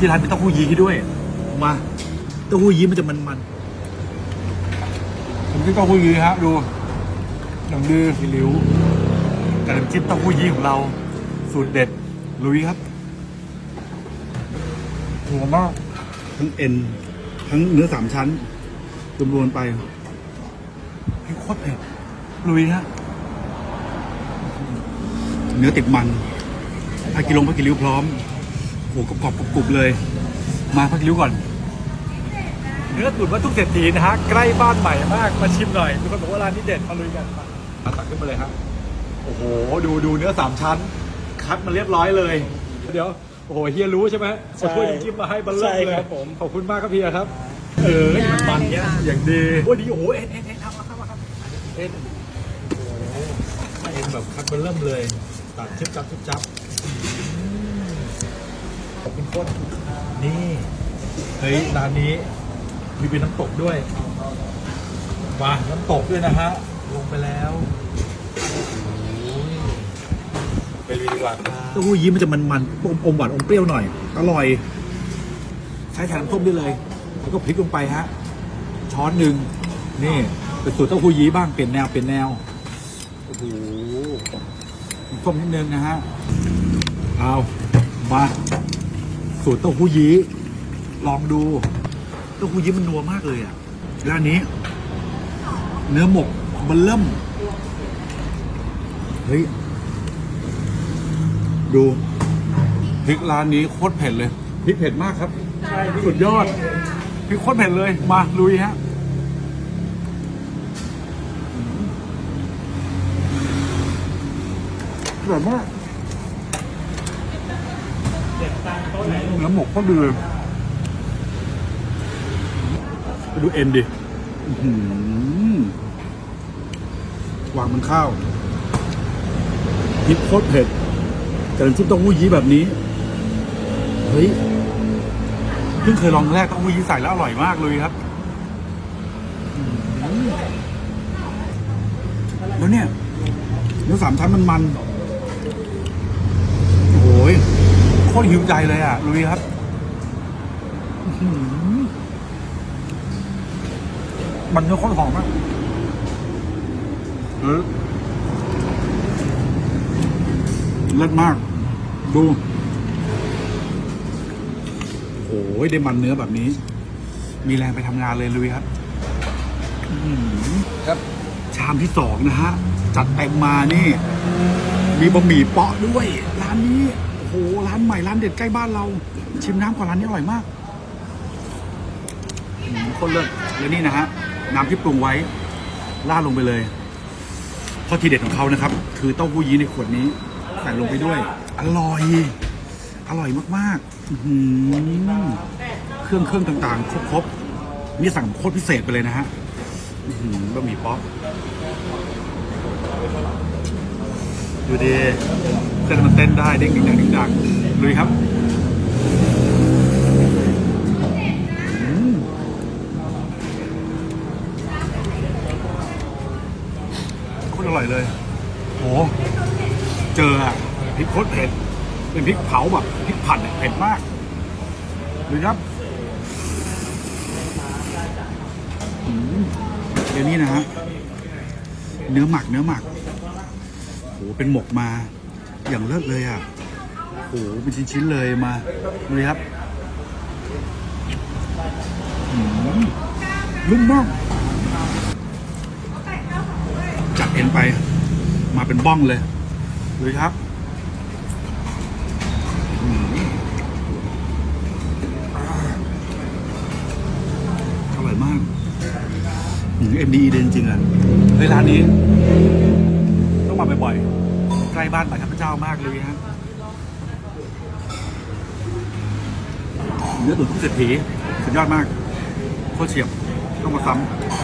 ที่ร้านมีเต้าหู้ยี้ให้ด้วย มาเต้าหู้ยี้มันจะมันๆผมกินเต้าหู้ยี้ฮะดูอย่างดีมีริ้วกับน้ำจิ้มเต้าหู้ยี้ของเรา สูตรเด็ดลุยครับหัวมากทั้งเอ็น ทั้งเนื้อสามชั้นรวมๆไปพี่โคตรเผ็ดลุยฮะเนื้อติดมันพากิโลงพากิริ้วพร้อม โหกรอบๆกรุบๆเลย มาพากิริ้วก่อนเนื้อตุ๋นวัตถุเศรษฐีนะฮะใกล้บ้านใหม่มากมาชิมหน่อยทุกคนบอกว่าร้านนี้เด็ดมาลุยกันมาตักขึ้นมาเลยครับโอ้โหดูดูเนื้อสามชั้น คัดมาเรียบร้อยเลย เดี๋ยวโอ้โหเฮียรู้ใช่ไหมใช่เอาถ้วยน้ำจิ้มมาให้บัลเล่ใช่เลยครับผมขอบคุณมากครับเฮียครับ เออมันมันเนี้ยอย่างดีโอ้ดีโอ้โหเอ็นเอ็นเอ็นเอามาครับมาครับเอ็นโอ้โหเอ็นแบบคัดเบลเริ่มเลยตัดชิบจับชิบจับอืมขอบคุณ โคตรนี่ เฮ้ย ร้านนี้มีเป็นน้ำตกด้วยมาน้ำตกด้วยนะฮะ ลงไปแล้วโอ้ยไปลุยดีกว่าครับเต้าหู้ยี้มันจะมันๆอมอมหวานอมเปรี้ยวหน่อย อร่อย ใช้แทนน้ำส้มได้เลย แล้วก็พริกลงไปฮะ ช้อนหนึ่งนี่เป็นสูตรเต้าหู้ยี้บ้างเปลี่ยนแนวเปลี่ยนแนวโอ้โหน้ำส้มนิดนึงนะฮะเอามา สูตรเต้าหู้ยี้ลองดูเต้าหู้ยี้มันนัวมากเลยอะร้านนี้ เนื้อหมกมันเริ่มเฮ้ยดูพริกร้านนี้โคตรเผ็ดเลยพริกเผ็ดมากครับใช่พี่สุดยอดพริกโคตรเผ็ดเลยมาลุยฮะอร่อยมาก เด็ดตามโต๊ะไหน เนื้อหมกก็ดีเลยไปดูเอ็นดิวางบนข้าวพริกโคตรเผ็ดแต่น้ำจิ้มเต้าหู้ยี้แบบนี้ เฮ้ย เพิ่งเคยลองแรกเต้าหู้ยี้ใส่แล้วอร่อยมากเลยครับ แล้วเนี่ยเนื้อสามชั้นมันมันโอ้ย โคตรหิวใจเลยอะลุยครับอื้อหือมันเนื้อโคตรหอมมากเออเลิศมาก ดูโอ้โหได้มันเนื้อแบบนี้ มีแรงไปทำงานเลยลุยครับอื้อหือครับ ชามที่สองนะฮะ จัดเต็มมานี่ มีบะหมี่เปาะด้วย ร้านนี้ โอ้โหร้านใหม่ร้านเด็ดใกล้บ้านเรา ชิมน้ำก่อนร้านนี้อร่อยมากอืมโคนเลิศและนี่นะฮะน้ำที่ปรุงไว้ราดลงไปเลยเพราะทีเด็ดของเขานะครับ คือเต้าหู้ยี้ในขวดนี้ใส่ลงไปด้วย อร่อย อร่อยมากๆอื้อหือเครื่องเครื่องต่างๆ ครบๆนี่สั่งโคตรพิเศษไปเลยนะฮะอื้อหือบะหมี่ป๊อกดูดิ เส้นมันเต้นได้เด้งดึงดังดึงดังเลยครับโคตรอร่อยเลยโหเจออะพริกโคตรเผ็ดเป็นพริกเผาแบบพริกผัดเผ็ดมากดูครับเดี๋ยวนี้นะฮะเนื้อหมักเนื้อหมักโหเป็นหมกมา อย่างเลิศเลยอะโอ้โหเป็นชิ้นๆเลยมาดูดิครับอืมนุ่มมากจัดเอ็นไป มาเป็นบ้องเลยดูดิครับอืมอร่อยมากเอ็มดีเดนจริงๆอะเฮ้ยร้านนี้ ต้องมาบ่อยๆ ใกล้บ้านป่าข้าพเจ้ามากเลยฮะเนื้อตุ๋นทุกเศรษฐีสุดยอดมากโคตรเฉียบต้องมาซ้ำ